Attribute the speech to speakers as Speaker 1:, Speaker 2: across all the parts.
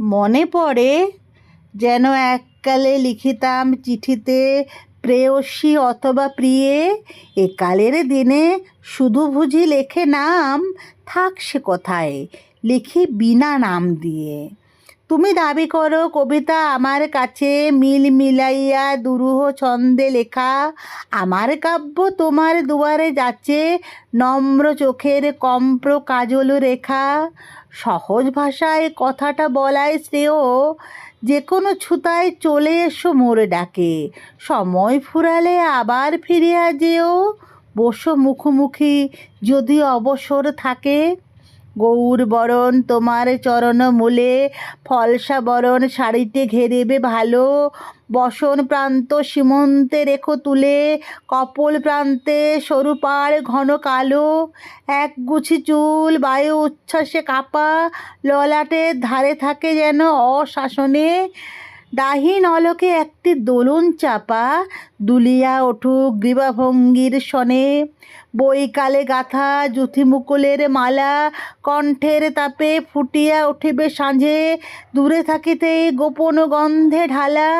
Speaker 1: মনে পড়ে যেন এককালে লিখিতাম চিঠিতে প্রেয়সী অথবা প্রিয়ে। একালের দিনে শুধু বুঝি লেখে নাম, থাক সে কোথায়, লিখি বিনা নাম দিয়ে। তুমি দাবি করো, কবিতা আমার কাছে মিল মিলাইয়া দুরূহ ছন্দে লেখা। আমার কাব্য তোমার দুয়ারে যাচ্ছে, নম্র চোখের কম্প্র কাজল রেখা। সহজ ভাষায় কথাটা বলায় শ্রেয় যে কোনো ছুতায় চলে এসো মোর ডাকে। সময় ফুরালে আবার ফিরিয়া যেও, বসো মুখোমুখি যদি অবসর থাকে। গৌর বরণ তোমার চরণ মূলে, ফলসা বরণ শাড়িতে ঘেরেবে ভালো। বসন প্রান্ত সীমন্তে রেখো তুলে, কপল প্রান্তে সরু পাড় ঘন কালো। এক গুছি চুল বায়ু উচ্ছ্বাসে কাপা ললাটের ধারে থাকে যেন অশাসনে। ডাহিন অলকে একটি দোলন চাপা, দুলিয়া ওঠুক গ্রীবাভঙ্গির শনে। বইকালে গাথা মুকুলের মালা, কণ্ঠের তাপে ফুটিয়া উঠিবে সাঁঝে। দূরে থাকিতে গোপন গন্ধে ঢালা,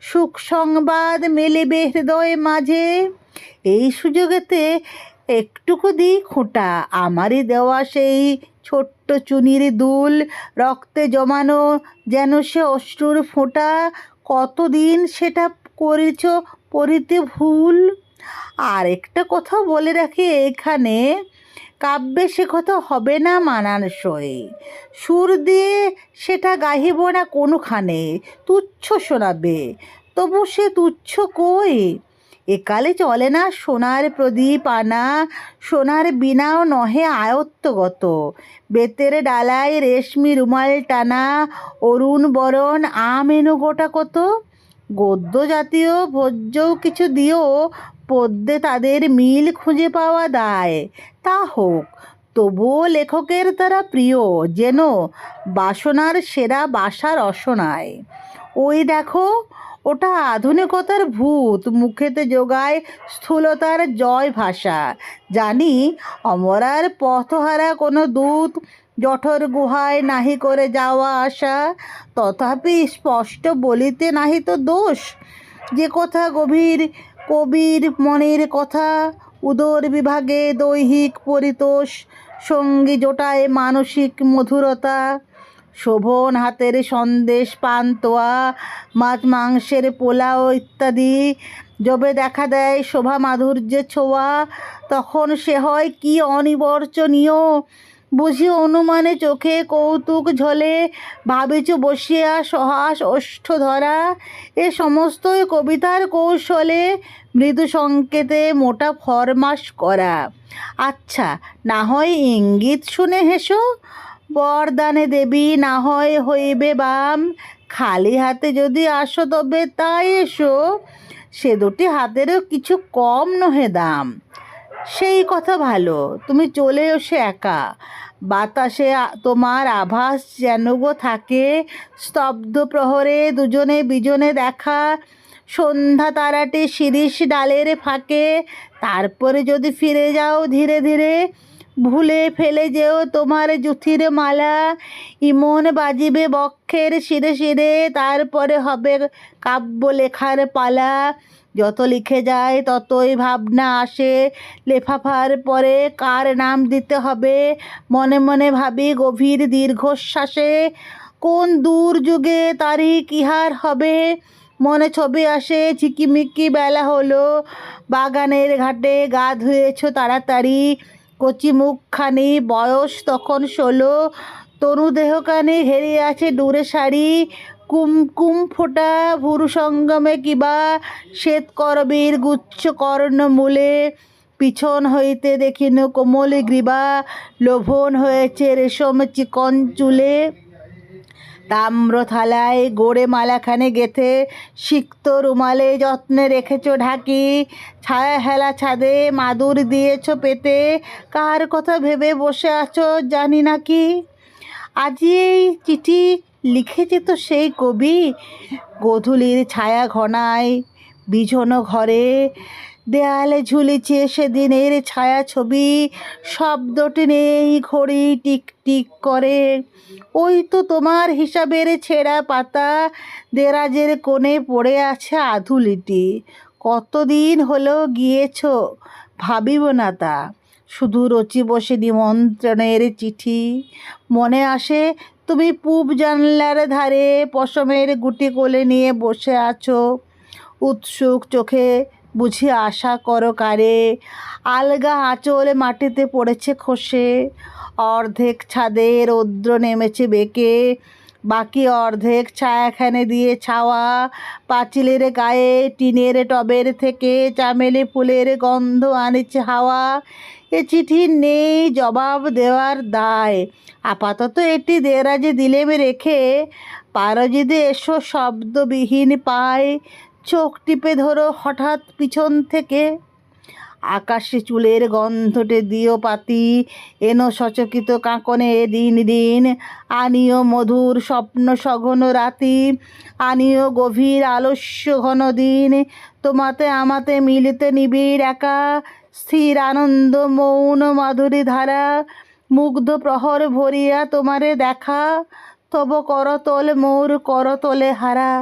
Speaker 1: সুখ সংবাদ মেলিবে হৃদয় মাঝে। এই সুযোগেতে একটুকু দিই খোঁটা, আমারই দেওয়া সেই ছোট্ট চুনির দুল, রক্তে জমানো যেন সে অশ্রুর ফোঁটা, কতদিন সেটা করেছ পরিতে ভুল? আর একটা কথা বলে রাখি এখানে, কাব্যে সে কথা হবে না মানানসই। সুর দিয়ে সেটা গাহিব না কোনোখানে, তুচ্ছ শোনাবে, তবু সে তুচ্ছ কই? একালে চলে না সোনার প্রদীপ আনা, সোনার বিনাও নহে আয়ত্তগত। বেতের ডালায় রেশমি রুমাল টানা, অরুণ বরণ আম এনো গোটা কত। গদ্য জাতীয় ভোজ্যও কিছু দিও, পদ্যে তাদের মিল খুঁজে পাওয়া দায়। তা হোক, তবুও লেখকের তারা প্রিয়, যেন বাসনার সেরা বাসার অসনায়। ওই দেখো ওটা আধুনিকতার ভূত, মুখেতে যোগায় স্থূলতার জয় ভাষা। জানি অমরার পথহারা কোনো দূত জঠর গুহায় নাহি করে যাওয়া আসা তথাপি স্পষ্ট বলিতে নাহি তো দোষ। যে কথা গভীর কবির মনের কথা, উদর বিভাগে দৈহিক পরিতোষ, সঙ্গী জোটায় মানসিক মধুরতা শোভন হাতের সন্দেশ পান্তোয়া মাছ মাংসের পোলাও ইত্যাদি। যবে দেখা দেয় শোভা মাধুর্যের ছোঁয়া, তখন সে হয় কি অনিবর্চনীয় বুঝি অনুমানে চোখে কৌতুক ঝলে, ভাবিছ বসিয়া সহাস ওষ্ঠ ধরা। এ সমস্তই কবিতার কৌশলে মৃদু সংকেতে মোটা ফরমাস করা। আচ্ছা না হয় ইঙ্গিত শুনে হেসো বরদানে দেবী না হয় হইবে বাম। খালি হাতে যদি আসো তবে তাই এসো। সে দুটি হাতেরও কিছু কম নহে দাম। সেই কথা ভালো, তুমি চলে এসে একা। বাতাসে তোমার আভাস যেন গো থাকে। স্তব্ধ প্রহরে দুজনে বিজনে দেখা। সন্ধ্যা তারাটি শিরিষ ডালের ফাঁকে। তারপরে যদি ফিরে যাও ধীরে ধীরে ভুলে ফেলে যেও তোমার জুথির মালা। ইমন বাজিবে বক্ষের শিরে শিরে, তারপরে হবে কাব্য লেখার পালা। যত লিখে যায় ততই ভাবনা আসে, লেফাফার পরে কার নাম দিতে হবে? মনে মনে ভাবি গভীর দীর্ঘশ্বাসে, কোন দূর যুগে তারিখ ইহার হবে? মনে ছবি আসে, ঝিকিমিকি বেলা হলো। বাগানের ঘাটে গা ধুয়েছ তাড়াতাড়ি। কচি মুখখানি, বয়স তখন ষোলো। তনু দেহখানি হেরে আছে দূরে শাড়ি। কুমকুম ফোটা ভুরু সঙ্গমে কিবা শ্বেত করবীর গুচ্ছ কর্ণ মূলে। পিছন হইতে দেখিন কোমল গ্রীবা, লোভন হয়েছে রেশম চিকন চুলে। তাম্র থালায় গোড়ে মালাখানে গেথে সিক্ত রুমালে যত্নে রেখেছ ঢাকি, ছায়া হেলা ছাদে মাদুর দিয়েছ পেতে, কার কথা ভেবে বসে আছো জানি না কি? আজি এই চিঠি লিখেছে তো সেই কবি, গোধূলির ছায়া ঘনায়, বিঝন ঘরে দেয়ালে ঝুলিছে সেদিনের ছায়া ছবি। শব্দটি নেই, ঘড়ি টিক টিক করে। ওই তো তোমার হিসাবের ছেঁড়া পাতা। দেরাজের কোণে পড়ে আছে আধুলিটি। কতদিন হলো গিয়েছ? ভাবিব না তা। শুধু রচি বসে নিমন্ত্রণের চিঠি। মনে আসে, তুমি পূব জানলার ধারে পশমের গুটি কোলে নিয়ে বসে আছো। উৎসুক চোখে বুঝি আশা করো কারে। আলগা আঁচল মাটিতে পড়েছে খসে। অর্ধেক ছাদে রৌদ্র নেমেছে বেঁকে। বাকি অর্ধেক ছায়াখানে দিয়ে ছাওয়া পাঁচিলের গায়ে, টিনের টবের থেকে চামেলি ফুলের গন্ধ আনেছে হাওয়া। এ চিঠি নেই জবাব দেওয়ার দায়। আপাতত এটি দেরাজে দিলেম রেখে। পারো যদি এসো শব্দবিহীন পায়। চোখ টিপে ধরো হঠাৎ পিছন থেকে। আকাশে চুলের গন্ধটে দিও পাতি, এনো সচকিত কাঁকনে দিন দিন। আনিও মধুর স্বপ্ন সঘন রাতি, আনিও গভীর আলস্য ঘন দিন। তোমাতে আমাতে মিলিতে নিবিড় একা, স্থির আনন্দ মৌন মাধুরী ধারা। মুগ্ধ প্রহর ভরিয়া তোমারে দেখা, তব করতল মোর করতলে হারা।